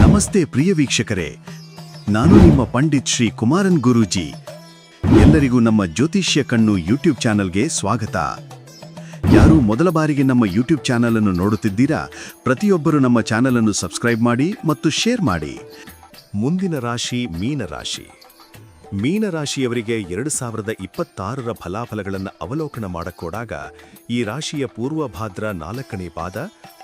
ನಮಸ್ತೆ ಪ್ರಿಯ ವೀಕ್ಷಕರೇ. ನಾನು ನಿಮ್ಮ ಪಂಡಿತ್ ಶ್ರೀ ಕುಮಾರನ್ ಗುರೂಜಿ. ಎಲ್ಲರಿಗೂ ನಮ್ಮ ಜ್ಯೋತಿಷ್ಯ ಕಣ್ಣು ಯೂಟ್ಯೂಬ್ ಚಾನಲ್ಗೆ ಸ್ವಾಗತ. ಯಾರು ಮೊದಲ ಬಾರಿಗೆ ನಮ್ಮ ಯೂಟ್ಯೂಬ್ ಚಾನಲ್ ಅನ್ನು ನೋಡುತ್ತಿದ್ದೀರಾ, ಪ್ರತಿಯೊಬ್ಬರು ನಮ್ಮ ಚಾನಲ್ ಅನ್ನು ಸಬ್ಸ್ಕ್ರೈಬ್ ಮಾಡಿ ಮತ್ತು ಶೇರ್ ಮಾಡಿ. ಮುಂದಿನ ರಾಶಿ ಮೀನರಾಶಿ. ಮೀನರಾಶಿಯವರಿಗೆ ಎರಡು ಸಾವಿರದ ಇಪ್ಪತ್ತಾರರ ಫಲಾಫಲಗಳನ್ನು ಅವಲೋಕನ ಮಾಡಕ್ಕೋಡಾಗ ಈ ರಾಶಿಯ ಪೂರ್ವಭಾದ್ರ ನಾಲ್ಕನೇ ಪಾದ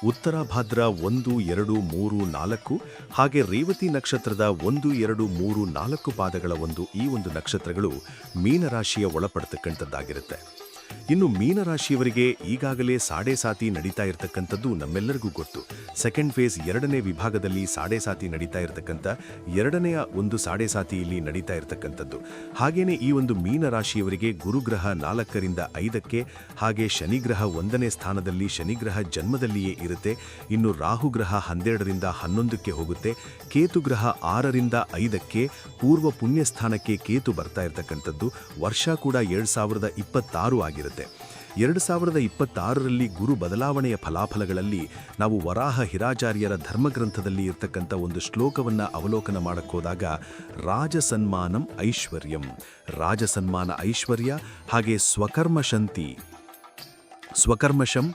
ಉತ್ತರಾಭಾದ್ರ ಒಂದು, ಎರಡು, ಮೂರು, ನಾಲ್ಕು, ಹಾಗೆ ರೇವತಿ ನಕ್ಷತ್ರದ ಒಂದು, ಎರಡು, ಮೂರು, ನಾಲ್ಕು ಪಾದಗಳ ಒಂದು ಈ ಒಂದು ನಕ್ಷತ್ರಗಳು ಮೀನರಾಶಿಯ ಒಳಪಡ್ತಕ್ಕಂಥದ್ದಾಗಿರುತ್ತೆ. ಇನ್ನು ಮೀನರಾಶಿಯವರಿಗೆ ಈಗಾಗಲೇ ಸಾಡೆ ಸಾತಿ ನಡೀತಾ ಇರತಕ್ಕಂಥದ್ದು ನಮ್ಮೆಲ್ಲರಿಗೂ ಗೊತ್ತು. ಸೆಕೆಂಡ್ ಫೇಸ್ ಎರಡನೇ ವಿಭಾಗದಲ್ಲಿ ಸಾಡೆ ಸಾತಿ ನಡೀತಾ ಇರತಕ್ಕಂಥ ಎರಡನೆಯ ಒಂದು ಸಾಡೆ ಸಾತಿಯಲ್ಲಿ ನಡೀತಾ ಇರತಕ್ಕಂಥದ್ದು. ಹಾಗೇನೆ ಈ ಒಂದು ಮೀನರಾಶಿಯವರಿಗೆ ಗುರುಗ್ರಹ ನಾಲ್ಕರಿಂದ ಐದಕ್ಕೆ, ಹಾಗೆ ಶನಿಗ್ರಹ ಒಂದನೇ ಸ್ಥಾನದಲ್ಲಿ ಶನಿಗ್ರಹ ಜನ್ಮದಲ್ಲಿಯೇ ಇರುತ್ತೆ. ಇನ್ನು ರಾಹುಗ್ರಹ ಹನ್ನೆರಡರಿಂದ ಹನ್ನೊಂದಕ್ಕೆ ಹೋಗುತ್ತೆ. ಕೇತುಗ್ರಹ ಆರರಿಂದ ಐದಕ್ಕೆ, ಪೂರ್ವ ಪುಣ್ಯ ಸ್ಥಾನಕ್ಕೆ ಕೇತು ಬರ್ತಾ ಇರತಕ್ಕಂಥದ್ದು. ವರ್ಷ ಕೂಡ ಎರಡು ಸಾವಿರದ ಇಪ್ಪತ್ತಾರು ಆಗಿರುತ್ತೆ. ಎರಡು ಸಾವಿರದ ಇಪ್ಪತ್ತಾರರಲ್ಲಿ ಗುರು ಬದಲಾವಣೆಯ ಫಲಾಫಲಗಳಲ್ಲಿ ನಾವು ವರಾಹ ಹಿರಾಚಾರ್ಯರ ಧರ್ಮಗ್ರಂಥದಲ್ಲಿ ಇರ್ತಕ್ಕಂಥ ಒಂದು ಶ್ಲೋಕವನ್ನು ಅವಲೋಕನ ಮಾಡಕ್ಕೋದಾಗ ರಾಜಸನ್ಮಾನಂ ಐಶ್ವರ್ಯಂ. ರಾಜಸನ್ಮಾನ ಐಶ್ವರ್ಯ ಹಾಗೆ ಸ್ವಕರ್ಮಶಂತಿ. ಸ್ವಕರ್ಮಶಂ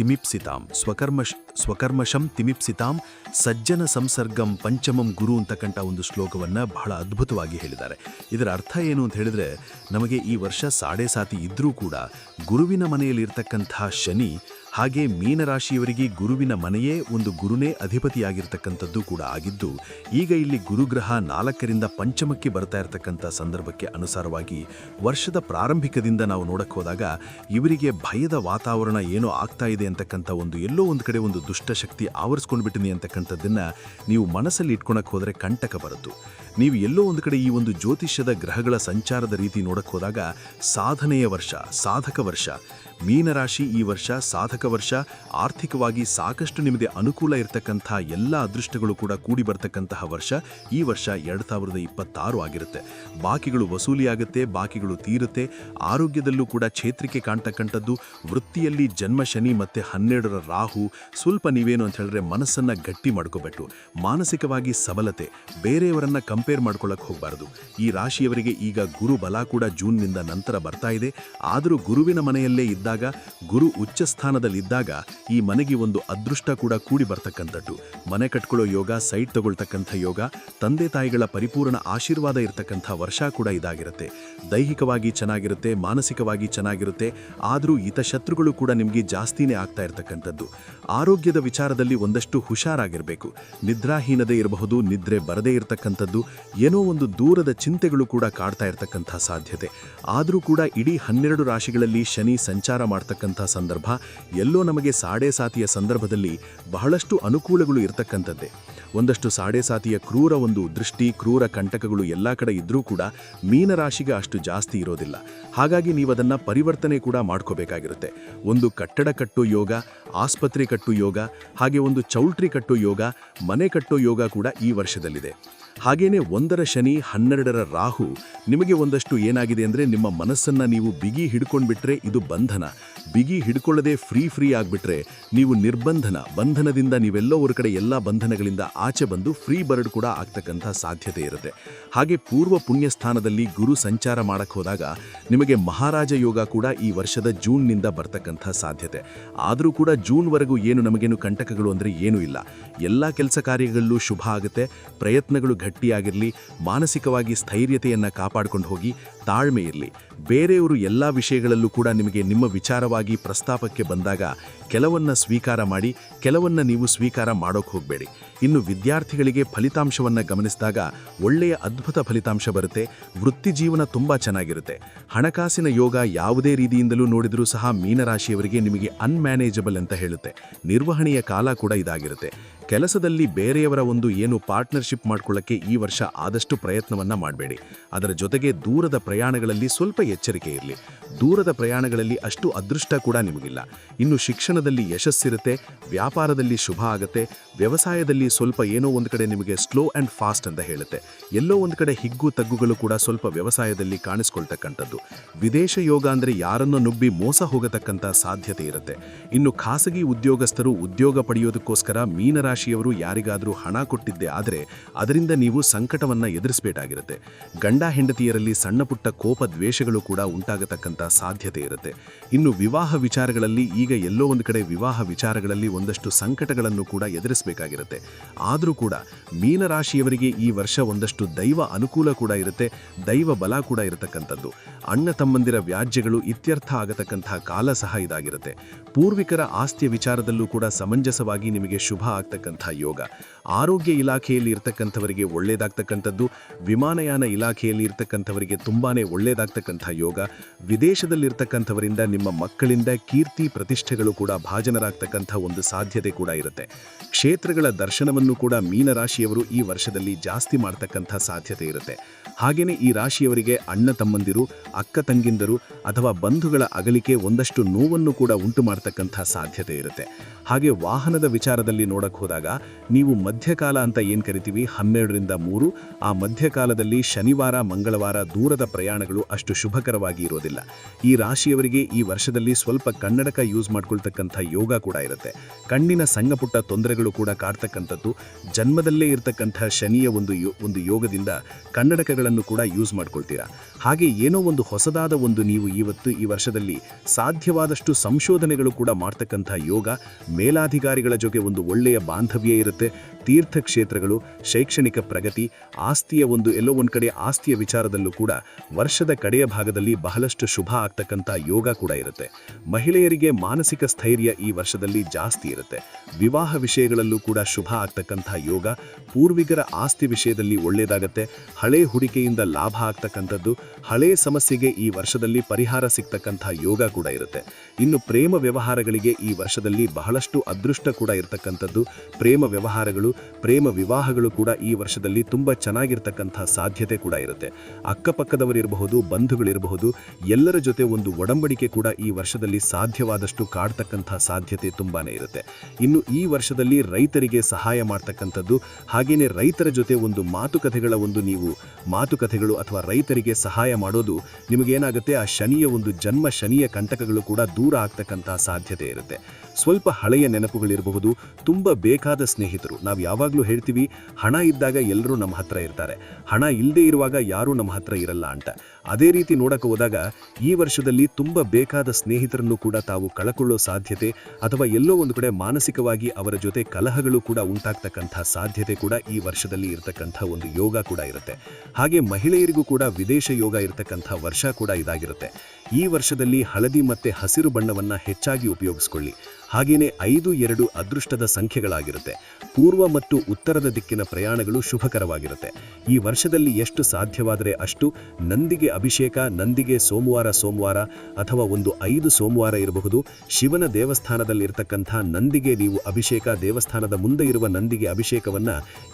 ತಿಮಿಪ್ಸಿತಾಂ, ಸ್ವಕರ್ಮಶ್, ಸ್ವಕರ್ಮಶಂ ತಿಮಿಪ್ಸಿತಾಂ, ಸಜ್ಜನ ಸಂಸರ್ಗಂ ಪಂಚಮಂ ಗುರು ಅಂತಕ್ಕಂಥ ಒಂದು ಶ್ಲೋಕವನ್ನು ಬಹಳ ಅದ್ಭುತವಾಗಿ ಹೇಳಿದ್ದಾರೆ. ಇದರ ಅರ್ಥ ಏನು ಅಂತ ಹೇಳಿದ್ರೆ, ನಮಗೆ ಈ ವರ್ಷ ಸಾಡೆ ಸಾತಿ ಇದ್ದರೂ ಕೂಡ ಗುರುವಿನ ಮನೆಯಲ್ಲಿರ್ತಕ್ಕಂಥ ಶನಿ ಹಾಗೆ ಮೀನರಾಶಿಯವರಿಗೆ ಗುರುವಿನ ಮನೆಯೇ ಒಂದು ಗುರುನೇ ಅಧಿಪತಿಯಾಗಿರ್ತಕ್ಕಂಥದ್ದು ಕೂಡ ಆಗಿದ್ದು, ಈಗ ಇಲ್ಲಿ ಗುರುಗ್ರಹ ನಾಲ್ಕರಿಂದ ಪಂಚಮಕ್ಕೆ ಬರ್ತಾ ಇರತಕ್ಕಂಥ ಸಂದರ್ಭಕ್ಕೆ ಅನುಸಾರವಾಗಿ ವರ್ಷದ ಪ್ರಾರಂಭಿಕದಿಂದ ನಾವು ನೋಡಕ್ಕೆ ಹೋದಾಗ ಇವರಿಗೆ ಭಯದ ವಾತಾವರಣ ಏನೋ ಆಗ್ತಾ ಇದೆ ಅಂತಕ್ಕಂಥ ಒಂದು ಎಲ್ಲೋ ಒಂದು ಕಡೆ ಒಂದು ದುಷ್ಟಶಕ್ತಿ ಆವರಿಸ್ಕೊಂಡು ಬಿಟ್ಟಿನಿ ಅಂತಕ್ಕಂಥದ್ದನ್ನು ನೀವು ಮನಸ್ಸಲ್ಲಿ ಇಟ್ಕೊಳಕ್ಕೆ ಹೋದರೆ ಕಂಟಕ ಬರುತ್ತು. ನೀವು ಎಲ್ಲೋ ಒಂದು ಕಡೆ ಈ ಒಂದು ಜ್ಯೋತಿಷ್ಯದ ಗ್ರಹಗಳ ಸಂಚಾರದ ರೀತಿ ನೋಡಕ್ಕೆ ಹೋದಾಗ ಸಾಧನೆಯ ವರ್ಷ, ಸಾಧಕ ವರ್ಷ. ಮೀನರಾಶಿ ಈ ವರ್ಷ ಸಾಧಕ ವರ್ಷ. ಆರ್ಥಿಕವಾಗಿ ಸಾಕಷ್ಟು ನಿಮಗೆ ಅನುಕೂಲ ಇರತಕ್ಕಂತಹ ಎಲ್ಲ ಅದೃಷ್ಟಗಳು ಕೂಡ ಕೂಡಿ ಬರ್ತಕ್ಕಂತಹ ವರ್ಷ. ಈ ವರ್ಷ ಎರಡು ಸಾವಿರದ ಇಪ್ಪತ್ತಾರು ಆಗಿರುತ್ತೆ. ಬಾಕಿಗಳು ವಸೂಲಿಯಾಗುತ್ತೆ ಬಾಕಿಗಳು ತೀರುತ್ತೆ. ಆರೋಗ್ಯದಲ್ಲೂ ಕೂಡ ಛೇತ್ರಿಕೆ ಕಾಣ್ತಕ್ಕಂಥದ್ದು. ವೃತ್ತಿಯಲ್ಲಿ ಜನ್ಮ ಶನಿ ಮತ್ತೆ ಹನ್ನೆರಡರ ರಾಹು. ಸ್ವಲ್ಪ ನೀವೇನು ಅಂತ ಹೇಳಿದ್ರೆ ಮನಸ್ಸನ್ನ ಗಟ್ಟಿ ಮಾಡ್ಕೋಬೇಕು ಮಾನಸಿಕವಾಗಿ ಸಬಲತೆ, ಬೇರೆಯವರನ್ನ ಕಂಪೇರ್ ಮಾಡ್ಕೊಳ್ಳಕ್ ಹೋಗಬಾರದು. ಈ ರಾಶಿಯವರಿಗೆ ಈಗ ಗುರು ಬಲ ಕೂಡ ಜೂನ್ನಿಂದ ನಂತರ ಬರ್ತಾ ಇದೆ. ಆದರೂ ಗುರುವಿನ ಮನೆಯಲ್ಲೇ ಇದ್ದಾಗ, ಗುರು ಉಚ್ಚ ಸ್ಥಾನದಲ್ಲಿದ್ದಾಗ ಈ ಮನೆಗೆ ಒಂದು ಅದೃಷ್ಟ ಕೂಡ ಕೂಡಿ ಬರ್ತಕ್ಕಂಥದ್ದು. ಮನೆ ಕಟ್ಕೊಳ್ಳೋ ಯೋಗ, ಸೈಟ್ ತಗೊಳ್ತಕ್ಕಂಥ ಯೋಗ, ತಂದೆ ತಾಯಿಗಳ ಪರಿಪೂರ್ಣ ಆಶೀರ್ವಾದ ಇರತಕ್ಕಂಥ ವರ್ಷ ಕೂಡ ಇದಾಗಿರುತ್ತೆ. ದೈಹಿಕವಾಗಿ ಚೆನ್ನಾಗಿರುತ್ತೆ, ಮಾನಸಿಕವಾಗಿ ಚೆನ್ನಾಗಿರುತ್ತೆ, ಆದರೂ ಈತ ಶತ್ರುಗಳು ಕೂಡ ನಿಮಗೆ ಜಾಸ್ತಿನೇ ಆಗ್ತಾ ಇರತಕ್ಕಂಥದ್ದು. ಆರೋಗ್ಯದ ವಿಚಾರದಲ್ಲಿ ಒಂದಷ್ಟು ಹುಷಾರಾಗಿರಬೇಕು. ನಿದ್ರಾಹೀನತೆ ಇರಬಹುದು, ನಿದ್ರೆ ಬರದೇ ಇರತಕ್ಕಂಥದ್ದು. ಏನೋ ಒಂದು ದೂರದ ಚಿಂತೆಗಳು ಕೂಡ ಕಾಡ್ತಾ ಇರತಕ್ಕಂಥ ಸಾಧ್ಯತೆ. ಆದರೂ ಕೂಡ ಇಡೀ ಹನ್ನೆರಡು ರಾಶಿಗಳಲ್ಲಿ ಶನಿ ಸಂಚಾರ ಮಾಡ್ತಕ್ಕಂಥ ಸಂದರ್ಭ ಎಲ್ಲೋ ನಮಗೆ ಸಾಡೆ ಸಾತಿಯ ಸಂದರ್ಭದಲ್ಲಿ ಬಹಳಷ್ಟು ಅನುಕೂಲಗಳು ಇರತಕ್ಕಂಥದ್ದೇ. ಒಂದಷ್ಟು ಸಾತಿಯ ಕ್ರೂರ ಒಂದು ದೃಷ್ಟಿ, ಕ್ರೂರ ಕಂಟಕಗಳು ಎಲ್ಲ ಕಡೆ ಇದ್ರೂ ಕೂಡ ಮೀನರಾಶಿಗೆ ಅಷ್ಟು ಜಾಸ್ತಿ ಇರೋದಿಲ್ಲ. ಹಾಗಾಗಿ ನೀವು ಅದನ್ನು ಪರಿವರ್ತನೆ ಕೂಡ ಮಾಡ್ಕೋಬೇಕಾಗಿರುತ್ತೆ. ಒಂದು ಕಟ್ಟಡ ಕಟ್ಟು ಯೋಗ, ಆಸ್ಪತ್ರೆ ಕಟ್ಟು ಯೋಗ, ಹಾಗೆ ಒಂದು ಚೌಲ್ಟ್ರಿ ಕಟ್ಟು ಯೋಗ, ಮನೆ ಕಟ್ಟು ಯೋಗ ಕೂಡ ಈ ವರ್ಷದಲ್ಲಿದೆ. ಹಾಗೇನೆ ಒಂದರ ಶನಿ, ಹನ್ನೆರಡರ ರಾಹು ನಿಮಗೆ ಒಂದಷ್ಟು ಏನಾಗಿದೆ ಅಂದರೆ ನಿಮ್ಮ ಮನಸ್ಸನ್ನು ನೀವು ಬಿಗಿ ಹಿಡ್ಕೊಂಡ್ಬಿಟ್ರೆ ಇದು ಬಂಧನ. ಬಿಗಿ ಹಿಡ್ಕೊಳ್ಳದೆ ಫ್ರೀ ಫ್ರೀ ಆಗಿಬಿಟ್ರೆ ನೀವು ನಿರ್ಬಂಧನ, ಬಂಧನದಿಂದ ನೀವೆಲ್ಲೋ ಒಂದು ಕಡೆ ಎಲ್ಲ ಬಂಧನಗಳಿಂದ ಆಚೆ ಬಂದು ಫ್ರೀ ಬರ್ಡ್ ಕೂಡ ಆಗ್ತಕ್ಕಂಥ ಸಾಧ್ಯತೆ ಇರುತ್ತೆ. ಹಾಗೆ ಪೂರ್ವ ಪುಣ್ಯ ಸ್ಥಾನದಲ್ಲಿ ಗುರು ಸಂಚಾರ ಮಾಡಕ್ಕೆ ಹೋದಾಗ ನಿಮಗೆ ಮಹಾರಾಜ ಯೋಗ ಕೂಡ ಈ ವರ್ಷದ ಜೂನ್ನಿಂದ ಬರ್ತಕ್ಕಂಥ ಸಾಧ್ಯತೆ. ಆದರೂ ಕೂಡ ಜೂನ್ವರೆಗೂ ಏನು ನಮಗೇನು ಕಂಟಕಗಳು ಅಂದರೆ ಏನೂ ಇಲ್ಲ. ಎಲ್ಲ ಕೆಲಸ ಕಾರ್ಯಗಳಲ್ಲೂ ಶುಭ ಆಗುತ್ತೆ. ಪ್ರಯತ್ನಗಳು ಗಟ್ಟಿಯಾಗಿರಲಿ, ಮಾನಸಿಕವಾಗಿ ಸ್ಥೈರ್ಯತೆಯನ್ನು ಕಾಪಾಡಿಕೊಂಡು ಹೋಗಿ ತಾಳ್ಮೆ ಇರಲಿ. ಬೇರೆಯವರು ಎಲ್ಲ ವಿಷಯಗಳಲ್ಲೂ ಕೂಡ ನಿಮಗೆ ನಿಮ್ಮ ವಿಚಾರವಾಗಿ ಪ್ರಸ್ತಾಪಕ್ಕೆ ಬಂದಾಗ ಕೆಲವನ್ನ ಸ್ವೀಕಾರ ಮಾಡಿ, ಕೆಲವನ್ನ ನೀವು ಸ್ವೀಕಾರ ಮಾಡೋಕೆ ಹೋಗಬೇಡಿ. ಇನ್ನು ವಿದ್ಯಾರ್ಥಿಗಳಿಗೆ ಫಲಿತಾಂಶವನ್ನು ಗಮನಿಸಿದಾಗ ಒಳ್ಳೆಯ ಅದ್ಭುತ ಫಲಿತಾಂಶ ಬರುತ್ತೆ, ವೃತ್ತಿ ಜೀವನ ತುಂಬ ಚೆನ್ನಾಗಿರುತ್ತೆ. ಹಣಕಾಸಿನ ಯೋಗ ಯಾವುದೇ ರೀತಿಯಿಂದಲೂ ನೋಡಿದರೂ ಸಹ ಮೀನರಾಶಿಯವರಿಗೆ ನಿಮಗೆ ಅನ್ಮ್ಯಾನೇಜಬಲ್ ಅಂತ ಹೇಳುತ್ತೆ. ನಿರ್ವಹಣೆಯ ಕಾಲ ಕೂಡ ಇದಾಗಿರುತ್ತೆ. ಕೆಲಸದಲ್ಲಿ ಬೇರೆಯವರ ಒಂದು ಏನು ಪಾರ್ಟ್ನರ್ಶಿಪ್ ಮಾಡ್ಕೊಳ್ಳೋಕ್ಕೆ ಈ ವರ್ಷ ಆದಷ್ಟು ಪ್ರಯತ್ನವನ್ನ ಮಾಡಬೇಡಿ. ಅದರ ಜೊತೆಗೆ ದೂರದ ಪ್ರಯಾಣಗಳಲ್ಲಿ ಸ್ವಲ್ಪ ಎಚ್ಚರಿಕೆ ಇರಲಿ. ದೂರದ ಪ್ರಯಾಣಗಳಲ್ಲಿ ಅಷ್ಟು ಅದೃಷ್ಟ ಕೂಡ ನಿಮಗಿಲ್ಲ. ಇನ್ನು ಶಿಕ್ಷಣದಲ್ಲಿ ಯಶಸ್ಸಿರುತ್ತೆ, ವ್ಯಾಪಾರದಲ್ಲಿ ಶುಭ ಆಗುತ್ತೆ, ವ್ಯವಸಾಯದಲ್ಲಿ ಸ್ವಲ್ಪ ಏನೋ ಒಂದು ಕಡೆ ನಿಮಗೆ ಸ್ಲೋ ಆ್ಯಂಡ್ ಫಾಸ್ಟ್ ಅಂತ ಹೇಳುತ್ತೆ. ಎಲ್ಲೋ ಒಂದು ಕಡೆ ಹಿಗ್ಗು ತಗ್ಗುಗಳು ಕೂಡ ಸ್ವಲ್ಪ ವ್ಯವಸಾಯದಲ್ಲಿ ಕಾಣಿಸ್ಕೊಳ್ತಕ್ಕಂಥದ್ದು. ವಿದೇಶ ಯೋಗ ಅಂದರೆ ಯಾರನ್ನು ನುಬ್ಬಿ ಮೋಸ ಹೋಗತಕ್ಕಂಥ ಸಾಧ್ಯತೆ ಇರುತ್ತೆ. ಇನ್ನು ಖಾಸಗಿ ಉದ್ಯೋಗಸ್ಥರು ಉದ್ಯೋಗ ಪಡೆಯೋದಕ್ಕೋಸ್ಕರ ಮೀನರಾಶಿಯವರು ಯಾರಿಗಾದರೂ ಹಣ ಕೊಟ್ಟಿದ್ದೆ ಆದರೆ ಅದರಿಂದ ನೀವು ಸಂಕಟವನ್ನ ಎದುರಿಸಬೇಕಾಗಿರುತ್ತೆ. ಗಂಡ ಹೆಂಡತಿಯರಲ್ಲಿ ಸಣ್ಣ ಪುಟ್ಟ ಕೋಪ ದ್ವೇಷಗಳು ಕೂಡ ಉಂಟಾಗತಕ್ಕಂಥ ಸಾಧ್ಯತೆ ಇರುತ್ತೆ. ಇನ್ನು ವಿವಾಹ ವಿಚಾರಗಳಲ್ಲಿ ಈಗ ಎಲ್ಲೋ ಒಂದು ಕಡೆ ವಿವಾಹ ವಿಚಾರಗಳಲ್ಲಿ ಒಂದಷ್ಟು ಸಂಕಟಗಳನ್ನು ಕೂಡ ಎದುರಿಸಬೇಕಾಗಿರುತ್ತೆ. ಆದರೂ ಕೂಡ ಮೀನರಾಶಿಯವರಿಗೆ ಈ ವರ್ಷ ಒಂದಷ್ಟು ದೈವ ಅನುಕೂಲ ಕೂಡ ಇರುತ್ತೆ, ದೈವ ಬಲ ಕೂಡ ಇರತಕ್ಕಂಥದ್ದು. ಅಣ್ಣ ತಮ್ಮಂದಿರ ವ್ಯಾಜ್ಯಗಳು ಇತ್ಯರ್ಥ ಆಗತಕ್ಕಂತಹ ಕಾಲ ಸಹ ಇದಾಗಿರುತ್ತೆ. ಪೂರ್ವಿಕರ ಆಸ್ತಿಯ ವಿಚಾರದಲ್ಲೂ ಕೂಡ ಸಮಂಜಸವಾಗಿ ನಿಮಗೆ ಶುಭ ಆಗ್ತಕ್ಕಂಥ ಯೋಗ. ಆರೋಗ್ಯ ಇಲಾಖೆಯಲ್ಲಿ ಇರ್ತಕ್ಕಂಥವರಿಗೆ ಒಳ್ಳೆಯದಾಗ್ತಕ್ಕಂಥದ್ದು ವಿಮಾನಯಾನ ಇಲಾಖೆಯಲ್ಲಿ ಇರ್ತಕ್ಕಂಥವರಿಗೆ ತುಂಬಾನೇ ಒಳ್ಳೆಯದಾಗ್ತಕ್ಕಂಥ ಯೋಗ. ವಿದೇಶದಲ್ಲಿರ್ತಕ್ಕಂಥವರಿಂದ ನಿಮ್ಮ ಮಕ್ಕಳಿಂದ ಕೀರ್ತಿ ಪ್ರತಿಷ್ಠೆಗಳು ಕೂಡ ಭಾಜನರಾಗ್ತಕ್ಕಂಥ ಒಂದು ಸಾಧ್ಯತೆ ಕೂಡ ಇರುತ್ತೆ. ಕ್ಷೇತ್ರಗಳ ದರ್ಶನವನ್ನು ಕೂಡ ಮೀನರಾಶಿಯವರು ಈ ವರ್ಷದಲ್ಲಿ ಜಾಸ್ತಿ ಮಾಡ್ತಕ್ಕಂಥ ಸಾಧ್ಯತೆ ಇರುತ್ತೆ. ಹಾಗೆಯೇ ಈ ರಾಶಿಯವರಿಗೆ ಅಣ್ಣ ತಮ್ಮಂದಿರು, ಅಕ್ಕ ತಂಗಿಂದರು ಅಥವಾ ಬಂಧುಗಳ ಅಗಲಿಕೆ ಒಂದಷ್ಟು ನೋವನ್ನು ಕೂಡ ಉಂಟು ಮಾಡ್ತಕ್ಕಂಥ ಸಾಧ್ಯತೆ ಇರುತ್ತೆ. ಹಾಗೆ ವಾಹನದ ವಿಚಾರದಲ್ಲಿ ನೋಡಕ್ಕೆ ಹೋದಾಗ ನೀವು ಮಧ್ಯಕಾಲ ಅಂತ ಏನು ಕರಿತೀವಿ? ಹನ್ನೆರಡರಿಂದ ಮೂರು. ಆ ಮಧ್ಯಕಾಲದಲ್ಲಿ ಶನಿವಾರ, ಮಂಗಳವಾರ ದೂರದ ಪ್ರಯಾಣಗಳು ಅಷ್ಟು ಶುಭಕರವಾಗಿ ಇರೋದಿಲ್ಲ. ಈ ರಾಶಿಯವರಿಗೆ ಈ ವರ್ಷದಲ್ಲಿ ಸ್ವಲ್ಪ ಕನ್ನಡಕ ಯೂಸ್ ಮಾಡ್ಕೊಳ್ತಕ್ಕಂಥ ಯೋಗ ಕೂಡ ಇರುತ್ತೆ. ಕಣ್ಣಿನ ಸಣ್ಣ ಪುಟ್ಟ ತೊಂದರೆಗಳು ಕೂಡ ಕಾಡ್ತಕ್ಕಂಥದ್ದು. ಜನ್ಮದಲ್ಲೇ ಇರತಕ್ಕಂಥ ಶನಿಯ ಒಂದು ಒಂದು ಯೋಗದಿಂದ ಕನ್ನಡಕಗಳನ್ನು ಕೂಡ ಯೂಸ್ ಮಾಡ್ಕೊಳ್ತೀರಾ. ಹಾಗೆ ಏನೋ ಒಂದು ಹೊಸದಾದ ಒಂದು ನೀವು ಇವತ್ತು ಈ ವರ್ಷದಲ್ಲಿ ಸಾಧ್ಯವಾದಷ್ಟು ಸಂಶೋಧನೆಗಳು ಕೂಡ ಮಾಡ್ತಕ್ಕಂಥ ಯೋಗ, ಮೇಲಾಧಿಕಾರಿಗಳ ಜೊತೆ ಒಂದು ಒಳ್ಳೆಯ ಬಾಂಧವ್ಯ ಇರುತ್ತೆ. ತೀರ್ಥಕ್ಷೇತ್ರಗಳು, ಶೈಕ್ಷಣಿಕ ಪ್ರಗತಿ, ಆಸ್ತಿಯ ಒಂದು ಎಲ್ಲೋ ಒಂದು ಕಡೆ ಆಸ್ತಿಯ ವಿಚಾರದಲ್ಲೂ ಕೂಡ ವರ್ಷದ ಕಡೆಯ ಭಾಗದಲ್ಲಿ ಬಹಳಷ್ಟು ಶುಭ ಆಗ್ತಕ್ಕಂಥ ಯೋಗ ಕೂಡ ಇರುತ್ತೆ. ಮಹಿಳೆಯರಿಗೆ ಮಾನಸಿಕ ಸ್ಥೈರ್ಯ ಈ ವರ್ಷದಲ್ಲಿ ಜಾಸ್ತಿ ಇರುತ್ತೆ. ವಿವಾಹ ವಿಷಯಗಳಲ್ಲೂ ಕೂಡ ಶುಭ ಆಗ್ತಕ್ಕಂಥ ಯೋಗ ಪೂರ್ವಿಗರ ಆಸ್ತಿ ವಿಷಯದಲ್ಲಿ ಒಳ್ಳೆಯದಾಗತ್ತೆ ಹಳೆ ಹೂಡಿಕೆಯಿಂದ ಲಾಭ ಆಗ್ತಕ್ಕಂಥದ್ದು, ಹಳೆ ಸಮಸ್ಯೆಗೆ ಈ ವರ್ಷದಲ್ಲಿ ಪರಿಹಾರ ಸಿಗ್ತಕ್ಕಂಥ ಯೋಗ ಕೂಡ ಇರುತ್ತೆ. ಇನ್ನು ಪ್ರೇಮ ವ್ಯವಹಾರಗಳಿಗೆ ಈ ವರ್ಷದಲ್ಲಿ ಬಹಳಷ್ಟು ಅದೃಷ್ಟ ಕೂಡ ಇರತಕ್ಕಂಥದ್ದು. ಪ್ರೇಮ ವ್ಯವಹಾರಗಳು, ಪ್ರೇಮ ವಿವಾಹಗಳು ಕೂಡ ಈ ವರ್ಷದಲ್ಲಿ ತುಂಬ ಚೆನ್ನಾಗಿರ್ತಕ್ಕಂಥ ಸಾಧ್ಯತೆ ಕೂಡ ಇರುತ್ತೆ. ಅಕ್ಕಪಕ್ಕದವರಿರಬಹುದು, ಬಂಧುಗಳಿರಬಹುದು, ಎಲ್ಲರ ಜೊತೆ ಒಂದು ಒಡಂಬಡಿಕೆ ಕೂಡ ಈ ವರ್ಷದಲ್ಲಿ ಸಾಧ್ಯವಾದಷ್ಟು ಕಾಡ್ತಕ್ಕಂಥ ಸಾಧ್ಯತೆ ತುಂಬಾನೇ ಇರುತ್ತೆ. ಇನ್ನು ಈ ವರ್ಷದಲ್ಲಿ ರೈತರಿಗೆ ಸಹಾಯ ಮಾಡ್ತಕ್ಕಂಥದ್ದು ಹಾಗೇನೆ ರೈತರ ಜೊತೆ ಒಂದು ಮಾತುಕತೆಗಳ ಒಂದು ನೀವು ಮಾತುಕತೆಗಳು ಅಥವಾ ರೈತರಿಗೆ ಸಹಾಯ ಮಾಡೋದು ನಿಮಗೇನಾಗುತ್ತೆ, ಆ ಶನಿಯ ಒಂದು ಜನ್ಮ ಶನಿಯ ಕಂಟಕಗಳು ಕೂಡ ದೂರ ಆಗ್ತಕ್ಕಂಥ ಸಾಧ್ಯತೆ ಇರುತ್ತೆ. ಸ್ವಲ್ಪ ಹಳೆಯ ನೆನಪುಗಳಿರಬಹುದು, ತುಂಬ ಬೇಕಾದ ಸ್ನೇಹಿತರು. ನಾವು ಯಾವಾಗಲೂ ಹೇಳ್ತೀವಿ, ಹಣ ಇದ್ದಾಗ ಎಲ್ಲರೂ ನಮ್ಮ ಹತ್ರ ಇರ್ತಾರೆ. ಹಣ ಇಲ್ಲದೆ ಇರುವಾಗ ಯಾರೂ ನಮ್ಮ ಹತ್ರ ಇರಲ್ಲ ಅಂತ. ಅದೇ ರೀತಿ ನೋಡಕ್ಕೆ ಹೋದಾಗ ವರ್ಷದಲ್ಲಿ ತುಂಬ ಬೇಕಾದ ಸ್ನೇಹಿತರನ್ನು ಕೂಡ ತಾವು ಕಳಕೊಳ್ಳೋ ಸಾಧ್ಯತೆ ಅಥವಾ ಎಲ್ಲೋ ಒಂದು ಕಡೆ ಮಾನಸಿಕವಾಗಿ ಅವರ ಜೊತೆ ಕಲಹಗಳು ಕೂಡ ಉಂಟಾಗ್ತಕ್ಕಂಥ ಸಾಧ್ಯತೆ ಕೂಡ ಈ ವರ್ಷದಲ್ಲಿ ಇರತಕ್ಕಂಥ ಒಂದು ಯೋಗ ಕೂಡ ಇರುತ್ತೆ. ಹಾಗೆ ಮಹಿಳೆಯರಿಗೂ ಕೂಡ ವಿದೇಶ ಯೋಗ ಇರತಕ್ಕಂಥ ವರ್ಷ ಕೂಡ ಇದಾಗಿರುತ್ತೆ. ಈ ವರ್ಷದಲ್ಲಿ ಹಳದಿ ಮತ್ತೆ ಹಸಿರು ಬಣ್ಣವನ್ನ ಹೆಚ್ಚಾಗಿ ಉಪಯೋಗಿಸ್ಕೊಳ್ಳಿ. ಹಾಗೆಯೇ ಐದು, ಎರಡು ಅದೃಷ್ಟದ ಸಂಖ್ಯೆಗಳಾಗಿರುತ್ತೆ. ಪೂರ್ವ ಮತ್ತು ಉತ್ತರದ ದಿಕ್ಕಿನ ಪ್ರಯಾಣಗಳು ಶುಭಕರವಾಗಿರುತ್ತೆ. ಈ ವರ್ಷದಲ್ಲಿ ಎಷ್ಟು ಸಾಧ್ಯವಾದರೆ ಅಷ್ಟು ನಂದಿಗೆ ಅಭಿಷೇಕ, ನಂದಿಗೆ ಸೋಮವಾರ ಸೋಮವಾರ ಅಥವಾ ಒಂದು ಐದು ಸೋಮವಾರ ಇರಬಹುದು. ಶಿವನ ದೇವಸ್ಥಾನದಲ್ಲಿರ್ತಕ್ಕಂಥ ನಂದಿಗೆ ನೀವು ಅಭಿಷೇಕ, ದೇವಸ್ಥಾನದ ಮುಂದೆ ಇರುವ ನಂದಿಗೆ ಅಭಿಷೇಕವನ್ನ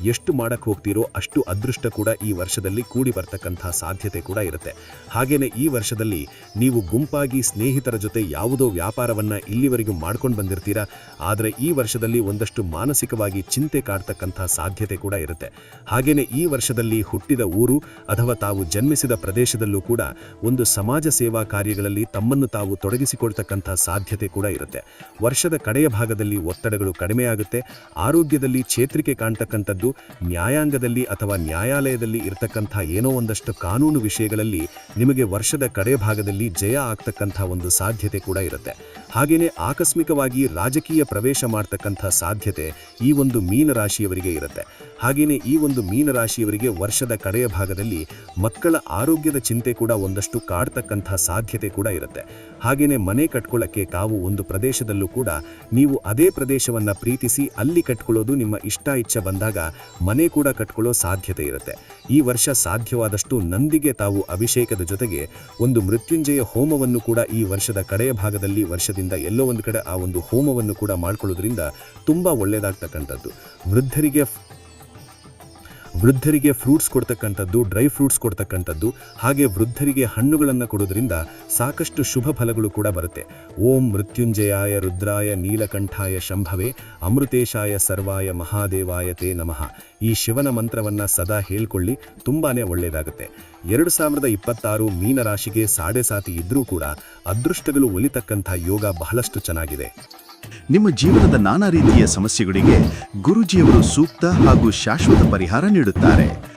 ಎಷ್ಟು ಮಾಡಕ್ಕೆ ಹೋಗ್ತೀರೋ ಅಷ್ಟು ಅದೃಷ್ಟ ಕೂಡ ಈ ವರ್ಷದಲ್ಲಿ ಕೂಡಿ ಬರ್ತಕ್ಕಂಥ ಸಾಧ್ಯತೆ ಕೂಡ ಇರುತ್ತೆ. ಹಾಗೆಯೇ ಈ ವರ್ಷದಲ್ಲಿ ನೀವು ಗುಂಪಾಗಿ ಸ್ನೇಹಿತರ ಜೊತೆ ಯಾವುದೋ ವ್ಯಾಪಾರವನ್ನ ಇಲ್ಲಿವರೆಗೂ ಮಾಡ್ಕೊಂಡು ಬಂದಿರ್ತೀರಾ. ಆದರೆ ಈ ವರ್ಷದಲ್ಲಿ ಒಂದಷ್ಟು ಮಾನಸಿಕವಾಗಿ ಚಿಂತೆ ಕಾಡ್ತಕ್ಕಂಥ ಸಾಧ್ಯತೆ ಕೂಡ ಇರುತ್ತೆ. ಹಾಗೇನೆ ಈ ವರ್ಷದಲ್ಲಿ ಹುಟ್ಟಿದ ಊರು ಅಥವಾ ತಾವು ಜನ್ಮಿಸಿದ ಪ್ರದೇಶದಲ್ಲೂ ಕೂಡ ಒಂದು ಸಮಾಜ ಸೇವಾ ಕಾರ್ಯಗಳಲ್ಲಿ ತಮ್ಮನ್ನು ತಾವು ತೊಡಗಿಸಿಕೊಳ್ತಕ್ಕಂಥ ಸಾಧ್ಯತೆ ಕೂಡ ಇರುತ್ತೆ. ವರ್ಷದ ಕಡೆಯ ಭಾಗದಲ್ಲಿ ಒತ್ತಡಗಳು ಕಡಿಮೆಯಾಗುತ್ತೆ. ಆರೋಗ್ಯದಲ್ಲಿ ಚೇತರಿಕೆ ಕಾಣ್ತಕ್ಕಂಥದ್ದು, ನ್ಯಾಯಾಂಗದಲ್ಲಿ ಅಥವಾ ನ್ಯಾಯಾಲಯದಲ್ಲಿ ಇರತಕ್ಕಂಥ ಏನೋ ಒಂದಷ್ಟು ಕಾನೂನು ವಿಷಯಗಳಲ್ಲಿ ನಿಮಗೆ ವರ್ಷದ ಕಡೆಯ ಭಾಗದಲ್ಲಿ ಜಯ ಆಗ್ತಕ್ಕಂಥ ಒಂದು ಸಾಧ್ಯತೆ ಕೂಡ ಇರುತ್ತೆ. ಹಾಗೆಯೇ ಆಕಸ್ಮಿಕವಾಗಿ ರಾಜಕೀಯ ಪ್ರವೇಶ ಮಾಡ್ತಕ್ಕಂಥ ಸಾಧ್ಯತೆ ಈ ಒಂದು ಮೀನರಾಶಿಯವರಿಗೆ ಇರುತ್ತೆ. ಹಾಗೆಯೇ ಈ ಒಂದು ಮೀನರಾಶಿಯವರಿಗೆ ವರ್ಷದ ಕಡೆಯ ಭಾಗದಲ್ಲಿ ಮಕ್ಕಳ ಆರೋಗ್ಯದ ಚಿಂತೆ ಕೂಡ ಒಂದಷ್ಟು ಕಾಡ್ತಕ್ಕಂಥ ಸಾಧ್ಯತೆ ಕೂಡ ಇರುತ್ತೆ. ಹಾಗೆಯೇ ಮನೆ ಕಟ್ಕೊಳ್ಳಕ್ಕೆ ತಾವು ಒಂದು ಪ್ರದೇಶದಲ್ಲೂ ಕೂಡ ನೀವು ಅದೇ ಪ್ರದೇಶವನ್ನ ಪ್ರೀತಿಸಿ ಅಲ್ಲಿ ಕಟ್ಕೊಳ್ಳೋದು ನಿಮ್ಮ ಇಷ್ಟ ಇಚ್ಛೆ ಬಂದಾಗ ಮನೆ ಕೂಡ ಕಟ್ಕೊಳ್ಳೋ ಸಾಧ್ಯತೆ ಇರುತ್ತೆ. ಈ ವರ್ಷ ಸಾಧ್ಯವಾದಷ್ಟು ನಂದಿಗೆ ತಾವು ಅಭಿಷೇಕದ ಜೊತೆಗೆ ಒಂದು ಮೃತ್ಯುಂಜಯ ಹೋಮವನ್ನು ಕೂಡ ಈ ವರ್ಷದ ಕಡೆಯ ಭಾಗದಲ್ಲಿ ವರ್ಷದಿಂದ ಎಲ್ಲೋ ಒಂದು ಕಡೆ ಆ ಒಂದು ಹೋಮವನ್ನು ಕೂಡ ಮಾಡ್ಕೊಳ್ಳೋದ್ರಿಂದ ತುಂಬ ಒಳ್ಳೆಯದಾಗ್ತಕ್ಕಂಥದ್ದು ವೃದ್ಧರಿಗೆ ವೃದ್ಧರಿಗೆ ಫ್ರೂಟ್ಸ್ ಕೊಡ್ತಕ್ಕಂಥದ್ದು, ಡ್ರೈ ಫ್ರೂಟ್ಸ್ ಕೊಡ್ತಕ್ಕಂಥದ್ದು, ಹಾಗೆ ವೃದ್ಧರಿಗೆ ಹಣ್ಣುಗಳನ್ನು ಕೊಡೋದ್ರಿಂದ ಸಾಕಷ್ಟು ಶುಭ ಫಲಗಳು ಕೂಡ ಬರುತ್ತೆ. ಓಂ ಮೃತ್ಯುಂಜಯಾಯ ರುದ್ರಾಯ ನೀಲಕಂಠಾಯ ಶಂಭವೇ, ಅಮೃತೇಶಾಯ ಸರ್ವಾಯ ಮಹಾದೇವಾಯ ತೇ ನಮಃ. ಈ ಶಿವನ ಮಂತ್ರವನ್ನ ಸದಾ ಹೇಳ್ಕೊಳ್ಳಿ, ತುಂಬಾನೇ ಒಳ್ಳೆಯದಾಗುತ್ತೆ ಎರಡು ಸಾವಿರದ ಇಪ್ಪತ್ತಾರು ಮೀನರಾಶಿಗೆ ಸಾಡೆ ಸಾತಿ ಇದ್ದರೂ ಕೂಡ, ಅದೃಷ್ಟಗಳು ಒಲಿತಕ್ಕಂಥ ಯೋಗ ಬಹಳಷ್ಟು ಚೆನ್ನಾಗಿದೆ. ನಿಮ್ಮ ಜೀವನದ ನಾನಾ ರೀತಿಯ ಸಮಸ್ಯೆಗಳಿಗೆ ಗುರುಜಿಯವರು ಸೂಕ್ತ ಹಾಗೂ ಶಾಶ್ವತ ಪರಿಹಾರ ನೀಡುತ್ತಾರೆ.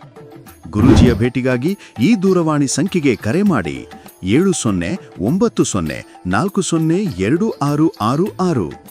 ಗುರುಜಿಯ ಭೇಟಿಗಾಗಿ ಈ ದೂರವಾಣಿ ಸಂಖ್ಯೆಗೆ ಕರೆ ಮಾಡಿ. ಏಳು ಸೊನ್ನೆ, ಒಂಬತ್ತು ಸೊನ್ನೆ, ನಾಲ್ಕು ಸೊನ್ನೆ, ಎರಡು ಆರು ಆರು ಆರು.